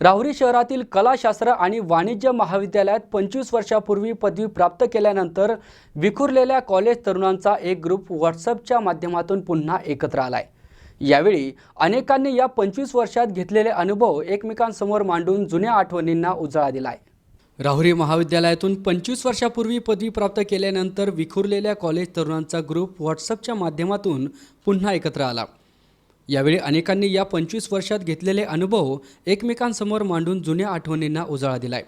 राहुरी शहरातील कलाशास्त्र आणि वाणिज्य महाविद्यालयात पंचवीस वर्षापूर्वी पदवी प्राप्त केल्यानंतर विखुरलेल्या कॉलेज तरुणांचा एक ग्रुप व्हॉट्सअपच्या माध्यमातून पुन्हा एकत्र आलाय. यावेळी अनेकांनी या पंचवीस वर्षात घेतलेले अनुभव एकमेकांसमोर मांडून जुन्या आठवणींना उजाळा दिलाय. राहुरी महाविद्यालयातून पंचवीस वर्षापूर्वी पदवी प्राप्त केल्यानंतर विखुरलेल्या कॉलेज तरुणांचा ग्रुप व्हॉट्सअपच्या माध्यमातून पुन्हा एकत्र आला. यावेळी अनेकांनी या पंचवीस वर्षात घेतलेले अनुभव एकमेकांसमोर मांडून जुन्या आठवणींना उजाळा दिलाय.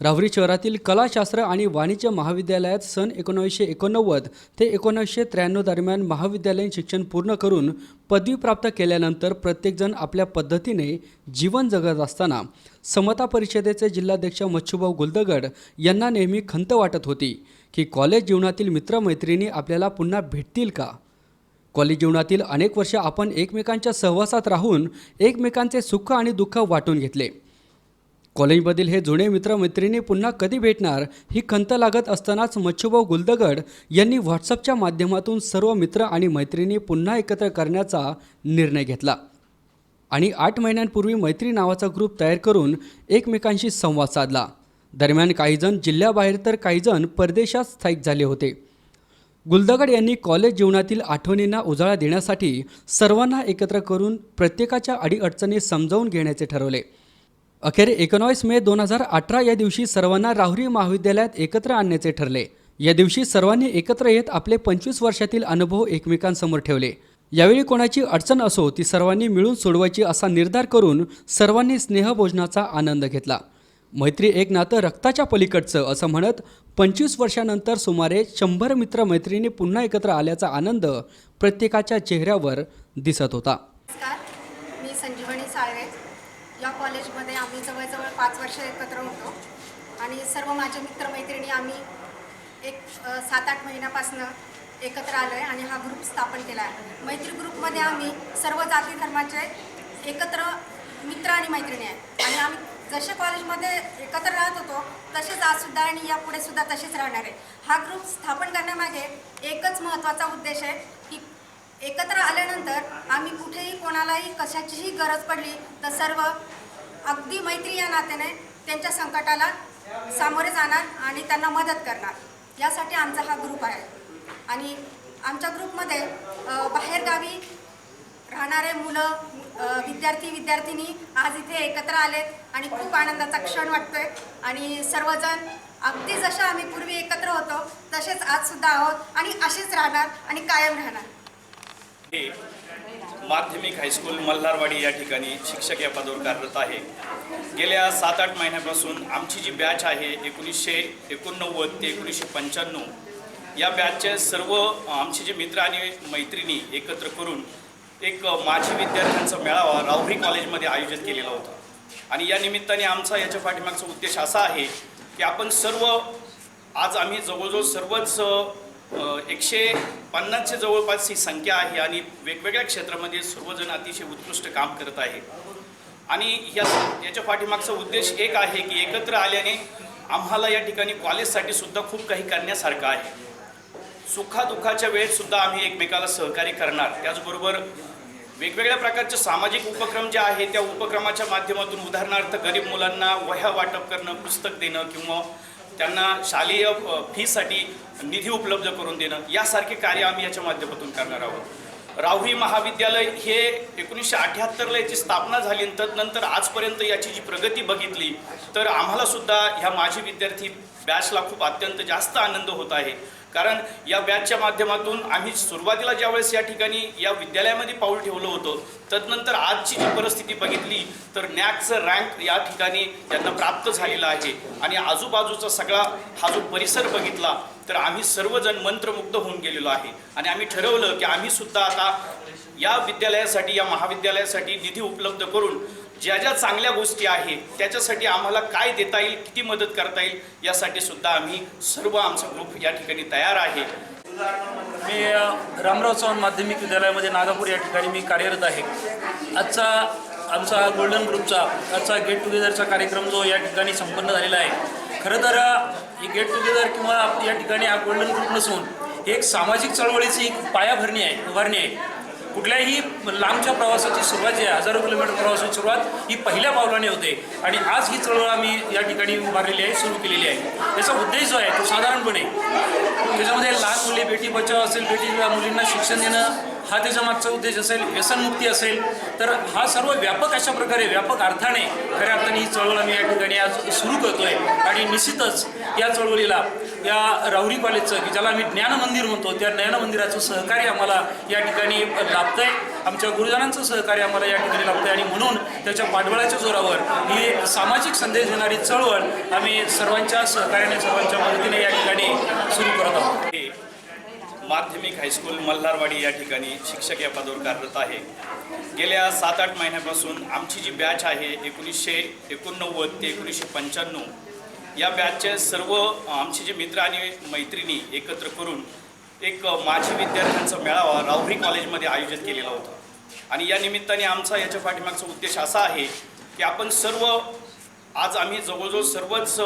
राहुरी शहरातील कलाशास्त्र आणि वाणिज्य महाविद्यालयात सन एकोणीसशे एकोणनव्वद ते एकोणीसशे त्र्याण्णव दरम्यान महाविद्यालयीन शिक्षण पूर्ण करून पदवी प्राप्त केल्यानंतर प्रत्येकजण आपल्या पद्धतीने जीवन जगत असताना समता परिषदेचे जिल्हाध्यक्ष मच्छुभाऊ गुलदगड यांना नेहमी खंत वाटत होती की कॉलेज जीवनातील मित्रमैत्रिणी आपल्याला पुन्हा भेटतील का? कॉलेज जीवनातील अनेक वर्ष आपण एकमेकांच्या सहवासात राहून एकमेकांचे सुख आणि दुःख वाटून घेतले. कॉलेजमधील हे जुने मित्रमैत्रिणी पुन्हा कधी भेटणार ही खंत लागत असतानाच मच्छुभाऊ गुलदगड यांनी व्हॉट्सअपच्या माध्यमातून सर्व मित्र आणि मैत्रिणी पुन्हा एकत्र करण्याचा निर्णय घेतला. आणि आठ महिन्यांपूर्वी मैत्री नावाचा ग्रुप तयार करून एकमेकांशी संवाद साधला. दरम्यान काहीजण जिल्ह्याबाहेर तर काहीजण परदेशात स्थायिक झाले होते. गुलदगड यांनी कॉलेज जीवनातील आठवणींना उजाळा देण्यासाठी सर्वांना एकत्र करून प्रत्येकाच्या अडीअडचणी समजावून घेण्याचे ठरवले. अखेर एकोणावीस मे दोन हजार अठरा या दिवशी सर्वांना राहुरी महाविद्यालयात एकत्र आणण्याचे ठरले. या दिवशी सर्वांनी एकत्र येत आपले पंचवीस वर्षातील अनुभव एकमेकांसमोर ठेवले. यावेळी कोणाची अडचण असो ती सर्वांनी मिळून सोडवायची असा निर्धार करून सर्वांनी स्नेहभोजनाचा आनंद घेतला. मैत्री एक नातं रक्ताच्या पलीकडचं असं म्हणत पंचवीस वर्षानंतर सुमारे शंभर मित्रमैत्रिणी पुन्हा एकत्र आल्याचा आनंद प्रत्येकाच्या चेहऱ्यावर दिसत होता. नमस्कार मी संजीवनी साळवे. या कॉलेजमध्ये आम्ही जवळजवळ पाच वर्ष एकत्र होतो आणि सर्व माझे मित्रमैत्रिणी आम्ही एक सात आठ महिन्यापासून एकत्र आलो आहे आणि हा ग्रुप स्थापन केला आहे मैत्री ग्रुपमध्ये आम्ही सर्व जाती धर्माचे एकत्र मित्र आणि मैत्रिणी आहे. आणि आम्ही जसे कॉलेजमध्ये एकत्र राहत होतो तसेच आजसुद्धा आणि यापुढे सुद्धा तसेच राहणार आहे. हा ग्रुप स्थापन करण्यामागे एकच महत्त्वाचा उद्देश आहे की एकत्र आल्यानंतर आम्ही कुठेही कोणालाही कशाचीही गरज पडली तर सर्व अगदी मैत्री या नात्याने त्यांच्या संकटाला सामोरे जाणार आणि त्यांना मदत करणार. यासाठी आमचा हा ग्रुप आहे. आणि आमच्या ग्रुपमध्ये बाहेरगावी राहणारे मुलं विद्यार्थी विद्यार्थिनी आज इथे एकत्र आलेत आणि खूप आनंदाचा क्षण वाटतोय. आणि सर्वजण अगदी जशा आम्ही पूर्वी एकत्र होतो तसेच आज सुद्धा आहोत आणि असेच राहणार आणि कायम राहणार. हे माध्यमिक हायस्कूल मल्हारवाडी या ठिकाणी शिक्षक या पदावर कार्यरत आहे. गेल्या सात आठ महिन्यापासून आमची जी बॅच आहे एकोणीसशे एकोणनव्वद ते एकोणीसशे पंच्याण्णव या बॅचचे सर्व आमचे जे मित्र आणि मैत्रिणी एकत्र करून एक माजी विद्यार्थ्यांचा मेळावा राहुरी कॉलेजमध्ये आयोजित केलेला होता. आणि या निमित्ताने आमचा याच्या पाठीमागचा उद्देश असा आहे की आपण सर्व आज आम्ही जवळजवळ सर्वच एकशे पन्नासच्या जवळपास ही संख्या आहे आणि वेगवेगळ्या क्षेत्रामध्ये सर्वजण अतिशय उत्कृष्ट काम करत आहे. आणि या याच्या पाठीमागचा उद्देश एक आहे की एकत्र आल्याने आम्हाला या ठिकाणी कॉलेजसाठी सुद्धा खूप काही करण्यासारखं आहे. सुखादुःखाच्या वेळेत सुद्धा आम्ही एकमेकाला सहकार्य करणार. त्याचबरोबर वेगवेगळ्या प्रकारचे सामाजिक उपक्रम जे आहे त्या उपक्रमाच्या माध्यमातून उदाहरणार्थ गरीब मुलांना वह्या वाटप करणं पुस्तक देणं किंवा त्यांना शालेय फीसाठी निधी उपलब्ध करून देणं यासारखे कार्य आम्ही याच्या माध्यमातून करणार आहोत. राहुरी महाविद्यालय हे एकोणीसशे अठ्याहत्तरला याची स्थापना झाली आणि आजपर्यंत याची जी प्रगती बघितली तर आम्हालासुद्धा ह्या माजी विद्यार्थी बॅचला खूप अत्यंत जास्त आनंद होत आहे. कारण या बॅचच्या माध्यमातून आम्ही सुरुवातीला ज्यावेळेस या ठिकाणी या विद्यालयामध्ये पाऊल ठेवलं होतं तदनंतर आजची जी परिस्थिती बघितली तर नॅकचं रँक या ठिकाणी त्यांना प्राप्त झालेला आहे. आणि आजूबाजूचा सगळा हा जो परिसर बघितला तर आम्ही सर्वजण मंत्रमुग्ध होऊन गेलेलो आहे. आणि आम्ही ठरवलं की आम्ही सुद्धा आता या विद्यालयासाठी या महाविद्यालयासाठी निधी उपलब्ध करून ज्या ज्या चांगल्या गोष्टी आहेत त्याच्यासाठी आम्हाला काय देता येईल किती मदत करता येईल यासाठी सुद्धा आम्ही सर्व आमचा ग्रुप या ठिकाणी तयार आहे. मी रामराव चव्हाण माध्यमिक विद्यालयामध्ये नागापूर या ठिकाणी मी कार्यरत आहे. आजचा आमचा गोल्डन ग्रुपचा आजचा गेट टुगेदरचा कार्यक्रम जो या ठिकाणी संपन्न झालेला आहे खरं तर हे गेट टुगेदर किंवा या ठिकाणी हा गोल्डन ग्रुप नसून एक सामाजिक चळवळीची एक पायाभरणी आहे उभारणी आहे. कुठल्याही लांबच्या प्रवासाची सुरुवात जी आहे हजारो किलोमीटर प्रवासाची सुरुवात ही पहिल्या पावलाने होते. आणि आज ही चळवळ आम्ही या ठिकाणी उभारलेली आहे सुरू केलेली आहे. याचा उद्देश जो आहे तो साधारणपणे त्याच्यामध्ये लहान मुली बेटी बचाव असेल बेटी मुलींना शिक्षण देणं हा त्याच्या मागचा उद्देश असेल व्यसनमुक्ती असेल तर हा सर्व व्यापक अशा प्रकारे व्यापक अर्थाने खऱ्या अर्थाने ही चळवळ आम्ही या ठिकाणी आज सुरू करतोय. आणि निश्चितच या चळवळीला या राहुरी कॉलेजचं की ज्याला आम्ही ज्ञान मंदिर म्हणतो त्या ज्ञान मंदिराचं सहकार्य आम्हाला या ठिकाणी लाभतंय. आमच्या गुरुजनांचं सहकार्य आम्हाला या ठिकाणी लाभतंय. आणि म्हणून त्याच्या पाठबळाच्या जोरावर ही सामाजिक संदेश देणारी चळवळ आम्ही सर्वांच्या सहकार्याने सर्वांच्या मदतीने या ठिकाणी सुरू करत आहोत. हे माध्यमिक हायस्कूल मल्हारवाडी या ठिकाणी शिक्षक या पदावर कार्यरत आहे. गेल्या सात आठ महिन्यापासून आमची जी बॅच आहे एकोणीसशे एकोणनव्वद ते एकोणीसशे पंच्याण्णव या बॅचचे सर्व आमचे जे मित्र आणि मैत्रिणी एकत्र करून एक माजी विद्यार्थ्यांचा मेळावा राहुरी कॉलेजमध्ये आयोजित केलेला होता. आणि या निमित्ताने आमचा याच्या पाठीमागचा उद्देश असा आहे की आपण सर्व आज आम्ही जवळजवळ सर्वच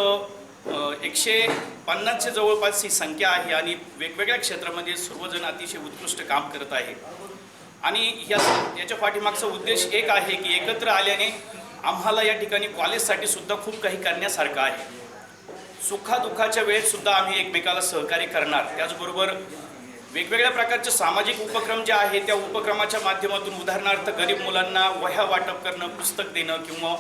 एकशे पन्नासच्या जवळपास ही संख्या आहे आणि वेगवेगळ्या क्षेत्रामध्ये सर्वजण अतिशय उत्कृष्ट काम करत आहे. आणि या याच्या पाठीमागचा उद्देश एक आहे की एकत्र आल्याने आम्हाला या ठिकाणी कॉलेजसाठी सुद्धा खूप काही करण्यासारखं आहे. सुखादुःखाच्या वेळेत सुद्धा आम्ही एकमेकाला सहकार्य करणार. त्याचबरोबर वेगवेगळ्या प्रकारचे सामाजिक उपक्रम जे आहे त्या उपक्रमाच्या माध्यमातून उदाहरणार्थ गरीब मुलांना वह्या वाटप करणं पुस्तक देणं किंवा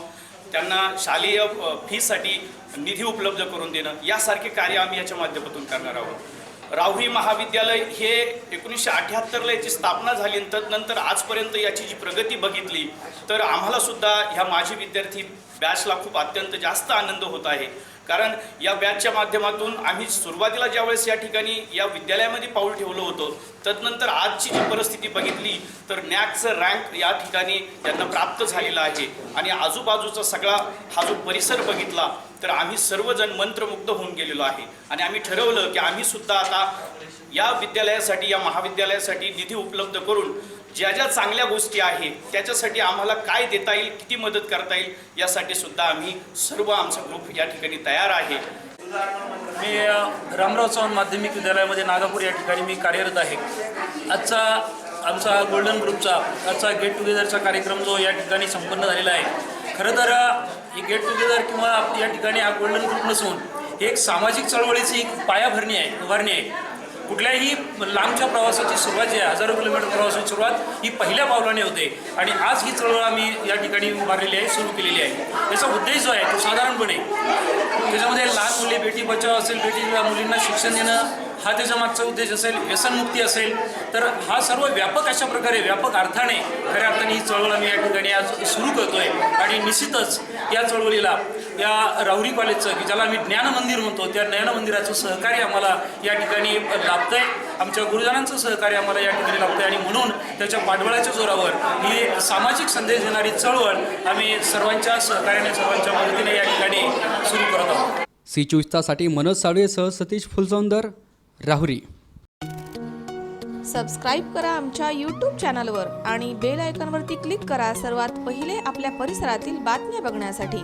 त्यांना शालेय फीसाठी निधी उपलब्ध करून देणं यासारखे कार्य आम्ही याच्या माध्यमातून करणार आहोत. राहुरी महाविद्यालय हे एकोणीसशे अठ्याहत्तरला याची स्थापना झाली आणि तदनंतर आजपर्यंत याची जी प्रगती बघितली तर आम्हाला सुद्धा ह्या माजी विद्यार्थी बॅचला खूप अत्यंत जास्त आनंद होत आहे. कारण या बॅचच्या माध्यमातून आम्ही सुरुवातीला ज्यावेळेस या ठिकाणी या विद्यालयामध्ये पाऊल ठेवलं होतं तदनंतर आजची जी परिस्थिती बघितली तर नॅकचं रँक या ठिकाणी त्यांना प्राप्त झालेला आहे. आणि आजूबाजूचा सगळा हा जो परिसर बघितला तर आम्ही सर्वजण मंत्रमुग्ध होऊन गेलेलो आहे. आणि आम्ही ठरवलं की आम्ही सुद्धा आता या विद्यालयासाठी या महाविद्यालयासाठी निधी उपलब्ध करून ज्या ज्या चांगल्या गोष्टी आहेत त्याच्यासाठी आम्हाला काय देता येईल किती मदत करता येईल यासाठी सुद्धा आम्ही सर्व आमचा ग्रुप या ठिकाणी तयार आहे. मी रामराव चव्हाण माध्यमिक विद्यालयामध्ये नागापूर या ठिकाणी मी कार्यरत आहे. आजचा आमचा गोल्डन ग्रुपचा आजचा गेट टुगेदरचा कार्यक्रम जो या ठिकाणी संपन्न झालेला आहे. खरं तर हे गेट टुगेदर किंवा या ठिकाणी हा गोल्डन ग्रुप नसून एक सामाजिक चळवळीची एक पायाभरणी आहे उभारणी आहे. कुठल्याही लांबच्या प्रवासाची सुरुवात जी आहे हजारो किलोमीटर प्रवासाची सुरुवात ही पहिल्या पावलाने होते. आणि आज ही चळवळ आम्ही या ठिकाणी उभारलेली आहे सुरू केलेली आहे. याचा उद्देश जो आहे तो साधारणपणे त्याच्यामध्ये लहान मुली बेटी बचाव असेल बेटी मुलींना शिक्षण देणं हा त्याच्या मागचा उद्देश असेल व्यसनमुक्ती असेल तर हा सर्व व्यापक अशा प्रकारे व्यापक अर्थाने खऱ्या अर्थाने ही चळवळ आम्ही या ठिकाणी आज सुरू करतोय. आणि निश्चितच या चळवळीला या राहुरी कॉलेजचं की ज्याला आम्ही ज्ञान मंदिर म्हणतो त्या ज्ञान मंदिराचं सहकार्य आम्हाला या ठिकाणी लाभतंय. आमच्या गुरुजनांचं सहकार्य आम्हाला या ठिकाणी लाभतंय आणि म्हणून त्याच्या पाठबळाच्या जोरावर ही सामाजिक संदेश देणारी चळवळ आम्ही सर्वांच्या सहकार्याने सर्वांच्या मदतीने या ठिकाणी सुरू करत आहोत. सी चोवीस तासाठी मनोज साळवेसह सतीश फुलसौंदर राहुरी. सबस्क्राईब करा आमच्या यूट्यूब चॅनलवर आणि बेल आयकॉनवरती क्लिक करा सर्वात पहिले आपल्या परिसरातील बातम्या बघण्यासाठी.